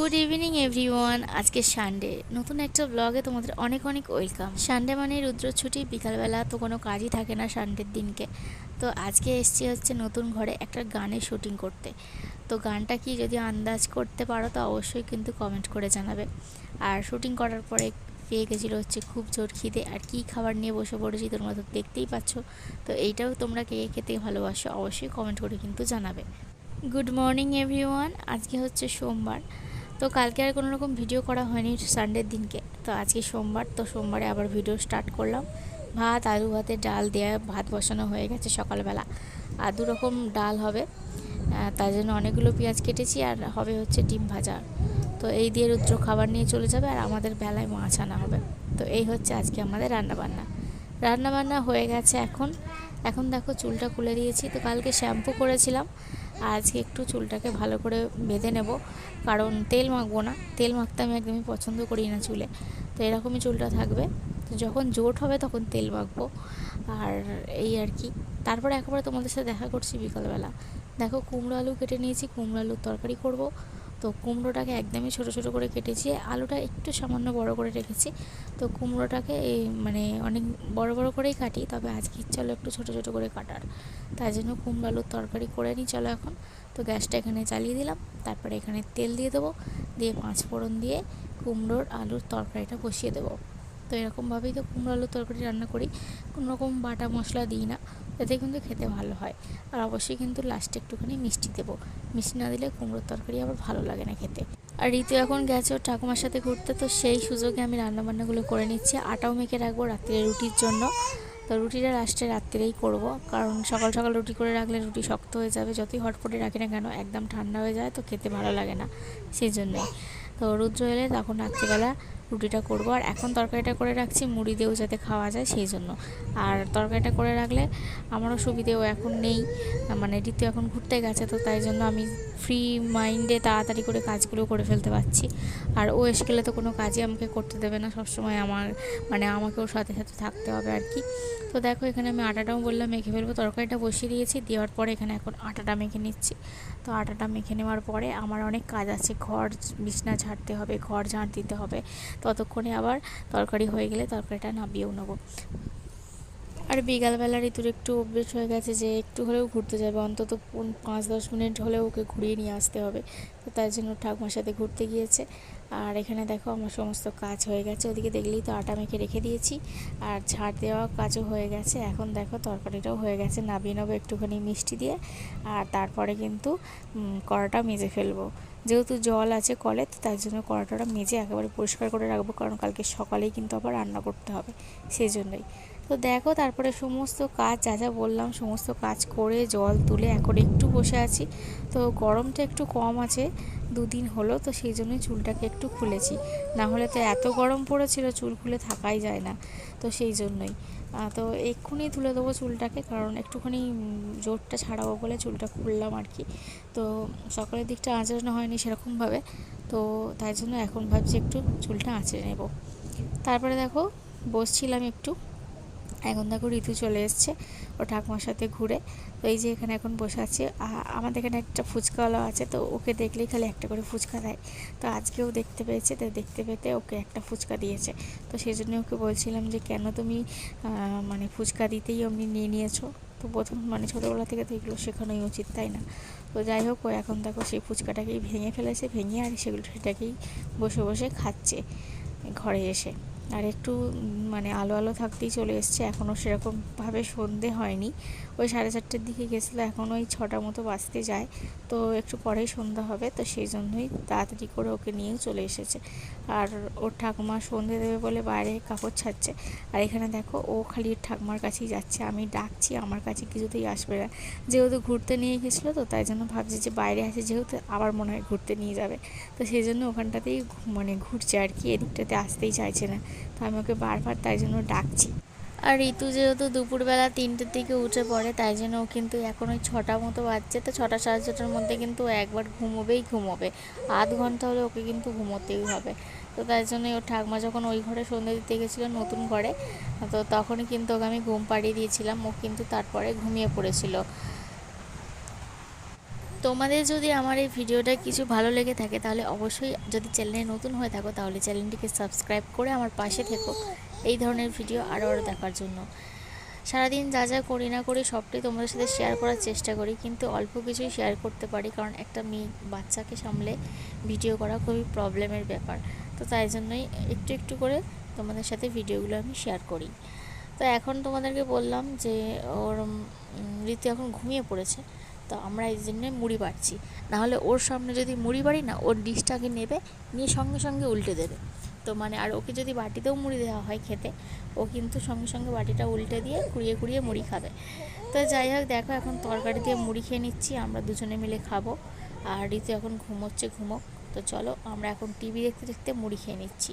Good evening everyone আজকে Sunday নতুন একটা ব্লগে তোমাদের অনেক অনেক ওয়েলকাম সানডে মানে রুদ্র ছুটি, বিকালবেলা তো কোনো কাজই থাকে না সানডের দিনকে। তো আজকে এসছি হচ্ছে নতুন ঘরে একটা গানের শুটিং করতে। তো গানটা কি যদি আন্দাজ করতে পারো, তো অবশ্যই কিন্তু কমেন্ট করে জানাবে। আর শুটিং করার পরে পেয়ে গেছিল হচ্ছে খুব জোর খিদে। আর কি খাবার নিয়ে বসে পড়েছি তোমরা তো দেখতেই পাচ্ছ। তো এইটাও তোমরা কে খেতে ভালোবাসো, অবশ্যই কমেন্ট করে কিন্তু জানাবে। গুড মর্নিং এভরিওয়ান আজকে হচ্ছে সোমবার। তো কালকে আর কোনো রকম ভিডিও করা হয়নি সানডের দিনকে। তো আজকে সোমবার, তো সোমবারে আবার ভিডিও স্টার্ট করলাম। ভাত, আলু ভাতে ডাল দেওয়া ভাত বসানো হয়ে গেছে সকালবেলা। আর দু রকম ডাল হবে তার জন্য অনেকগুলো পেঁয়াজ কেটেছি আর হবে হচ্ছে ডিম ভাজা। তো এই দিয়ে রুদ্র খাবার নিয়ে চলে যাবে আর আমাদের বেলায় মাছ আনা হবে। তো এই হচ্ছে আজকে আমাদের রান্নাবান্না। রান্নাবান্না হয়ে গেছে এখন। এখন দেখো চুলটা খুলে দিয়েছি। তো কালকে শ্যাম্পু করেছিলাম। আজকে একটু চুলটাকে ভালো করে বেঁধে নেব। কারণ তেল মাখবো না। তেল মাখতে আমি একদমই পছন্দ করি না চুলে। তো এরকমই চুলটা থাকবে। তো যখন জোট হবে তখন তেল মাখবো। আর এই আর কি। তারপরে একেবারে তোমাদের সাথে দেখা করছি বিকালবেলা। দেখো কুমড়ো আলু কেটে নিয়েছি। কুমড়ো আলুর তরকারি করব। তো কুমড়োটাকে একদমই ছোট ছোট করে কেটেছি, আলুটা একটু সামান্য বড় করে রেখেছি। তো কুমড়োটাকে এই মানে অনেক বড় বড় করেই কাটি, তবে আজকে হলো একটু ছোট ছোট করে কাটার। তাই জন্য কুমড়ো আলুর তরকারি করে নিই চলো এখন। তো গ্যাসটা এখানে চালিয়ে দিলাম, তারপরে এখানে তেল দিয়ে দেবো, দিয়ে পাঁচ ফোড়ন দিয়ে কুমড়োর আলুর তরকারিটা বসিয়ে দেবো। তো এরকমভাবেই তো কুমড়ো আলুর তরকারি রান্না করি, কোনো রকম বাটা মশলা দিই না। এতে কিন্তু খেতে ভালো হয়। আর অবশ্যই কিন্তু লাস্টে একটুখানি মিষ্টি দেবো। মিষ্টি না দিলে কুমড়োর তরকারি আবার ভালো লাগে না খেতে। আর ঋতু এখন গেছে ওর ঠাকুমার সাথে ঘুরতে, তো সেই সুযোগে আমি রান্নাবান্নাগুলো করে নিচ্ছি। আটাও মেখে রাখব রাত্রে রুটির জন্য। তো রুটিটা লাস্টে রাত্রেই করব। কারণ সকাল সকাল রুটি করে রাখলে রুটি শক্ত হয়ে যাবে। যতই হটপটে রাখি না কেন, একদম ঠান্ডা হয়ে যায়, তো খেতে ভালো লাগে না। সেই জন্যই। তো রুদ্র এলে তখন রাত্রিবেলা রুটিটা করব। আর এখন তরকারিটা করে রাখছি, মুড়ি দিয়েও যাতে খাওয়া যায় সেই জন্য। আর তরকারিটা করে রাখলে আমারও সুবিধেও এখন নেই মানে ঋতু এখন ঘুরতে গেছে তো তাই জন্য আমি ফ্রি মাইন্ডে তাড়াতাড়ি করে কাজগুলো করে ফেলতে পারছি। আর ও এসে গেলে তো কোনো কাজই আমাকে করতে দেবে না, সবসময় আমার মানে আমাকেও সাথে সাথে থাকতে হবে আর কি। তো দেখো এখানে আমি আটাটাও বললাম, মেখে ফেলব, তরকারিটা বসিয়ে দিয়েছি, দেওয়ার পরে এখানে এখন আটাটা মেখে নিচ্ছি। তো আটাটা মেখে নেওয়ার পরে আমার অনেক কাজ আছে, ঘর বিছনা ঝাড়তে হবে, ঘর ঝাড় দিতে হবে। ততক্ষণে আবার তরকারি হয়ে গেলে তরকারিটা নামিয়েও নেব। আর বিকালবেলা ঋতুর একটু অভ্যেস হয়ে গেছে যে একটু হলেও ঘুরতে যাবে, অন্তত পাঁচ দশ মিনিট হলেও ওকে ঘুরিয়ে নিয়ে আসতে হবে। তো তার জন্য ঠাকুমার সাথে ঘুরতে গিয়েছে। আর এখানে দেখো আমার সমস্ত কাজ হয়ে গেছে, ওদিকে দেখলেই তো আটা মেখে রেখে দিয়েছি। আর ঝাড় দেওয়া কাজও হয়ে গেছে, এখন দেখো তরকারিটাও হয়ে গেছে নাবিয়ে নেব একটুখানি মিষ্টি দিয়ে। আর তারপরে কিন্তু কড়াটা মেজে ফেলব। যেহেতু জল আছে কলে, তো তার জন্য কড়াটা মেজে একেবারে পরিষ্কার করে রাখব, কারণ কালকে সকালেই কিন্তু আবার রান্না করতে হবে সেই জন্যই তো দেখো তারপরে সমস্ত কাজ, যা যা বললাম, সমস্ত কাজ করে জল তুলে এখন একটু বসে আছি। তো গরমটা একটু কম আছে, দুদিন হলো, তো সেই জন্যই চুলটাকে একটু খুলেছি। না হলে তো এত গরম পড়েছিল, চুল খুলে থাকাই যায় না, তো সেই জন্যই। তো এক্ষুনি তুলে দেবো চুলটাকে, কারণ একটুখানি জোরটা ছাড়াবো বলে চুলটা খুললাম আর কি। তো সকালের দিকটা আঁচড়ানো হয়নি সেরকমভাবে, তো তাই জন্য এখন ভাবছি একটু চুলটা আঁচড়ে নেব। তারপরে দেখো, বসছিলাম একটু, এখন দেখো ঋতু চলে এসছে। ও ঠাকুমার সাথে ঘুরে। তো এই যে এখানে এখন বসে আছে। আমাদের এখানে একটা ফুচকাওয়ালা আছে, তো ওকে দেখলেই খালি একটা করে ফুচকা দেয়। তো আজকেও দেখতে পেয়েছে, তো দেখতে পেতে ওকে একটা ফুচকা দিয়েছে। তো সেই জন্য ওকে বলছিলাম যে, কেন তুমি মানে ফুচকা দিতেই অমনি নিয়ে নিয়েছো? তো প্রথম মানে ছোটোবেলা থেকে তো এগুলো শেখানোই উচিত, তাই না? তো যাই হোক, ও এখন দেখো সেই ফুচকাটাকেই ভেঙে ফেলেছে, ভেঙে আর সেগুলো সেটাকেই বসে বসে খাচ্ছে ঘরে এসে। আর একটু মানে আলো আলো থাকতেই চলে এসছে। এখনও সেরকমভাবে সন্ধে হয়নি। ওই সাড়ে চারটের দিকে গেছিল, এখন ওই ছটার মতো বাজতে যায়। তো একটু পরেই সন্ধ্যা হবে, তো সেই জন্যই তাড়াতাড়ি করে ওকে নিয়েও চলে এসেছে। আর ওর ঠাকুমা সন্ধে দেবে বলে বাইরে কাপড় ছাড়ছে। আর এখানে দেখো, ও খালি ঠাকুমার কাছেই যাচ্ছে। আমি ডাকছি, আমার কাছে কিছুতেই আসবে না। যেহেতু ঘুরতে নিয়ে গেছিল তো, তাই জন্য ভাবছি যে বাইরে আছে যেহেতু আবার মনে হয় ঘুরতে নিয়ে যাবে। তো সেই জন্য ওখানটাতেই মানে ঘুরছে আর কি, এদিকটাতে আসতেই চাইছে না। তো আমি ওকে বারবার তাই জন্য ডাকছি। আর ঋতু যেহেতু দুপুরবেলা তিনটের দিকে উঠে পড়ে, তাই জন্য ও কিন্তু এখন ওই ছটা মতো বাজছে। তো ছটা সাড়ে ছটার মধ্যে কিন্তু একবার ঘুমোবেই ঘুমোবে। আধ ঘণ্টা হলে ওকে কিন্তু ঘুমোতেই হবে। তো তাই জন্যই ওর ঠাকমা যখন ওই ঘরে সন্ধ্যে দিতে গেছিল নতুন ঘরে, তো তখনই কিন্তু ওকে আমি ঘুম পাড়িয়ে দিয়েছিলাম। ও কিন্তু তারপরে ঘুমিয়ে পড়েছিল। তোমাদের যদি আমার এই ভিডিওটা কিছু ভালো লেগে থাকে, তাহলে অবশ্যই যদি চ্যানেলে নতুন হয়ে থাকো, তাহলে চ্যানেলটিকে সাবস্ক্রাইব করে আমার পাশে থেকো। এই ধরনের ভিডিও আরও আরও দেখার জন্য। সারাদিন যা যা করি না করি সবটাই তোমাদের সাথে শেয়ার করার চেষ্টা করি, কিন্তু অল্প কিছুই শেয়ার করতে পারি, কারণ একটা মেয়ে বাচ্চাকে সামলে ভিডিও করা খুবই প্রবলেমের ব্যাপার। তো তাই জন্যই একটু একটু করে তোমাদের সাথে ভিডিওগুলো আমি শেয়ার করি। তো এখন তোমাদেরকে বললাম যে, ওর ঋতু এখন ঘুমিয়ে পড়েছে। তো আমরা এই জন্য মুড়ি বাড়ছি নাহলে ওর সামনে যদি মুড়ি বাড়ি না, ওর ডিশটাকে নেবে, নিয়ে সঙ্গে সঙ্গে উল্টে দেবে। তো মানে আর ওকে যদি বাটিতেও মুড়ি দেওয়া হয় খেতে, ও কিন্তু সঙ্গে সঙ্গে বাটিটা উল্টে দিয়ে কুড়িয়ে কুড়িয়ে মুড়ি খাবে। তো যাই হোক, দেখো এখন তরকারি দিয়ে মুড়ি খেয়ে নিচ্ছি, আমরা দুজনে মিলে খাব। আর ঋতু এখন ঘুমোচ্ছে, ঘুমোক। তো চলো, আমরা এখন টিভি দেখতে দেখতে মুড়ি খেয়ে নিচ্ছি।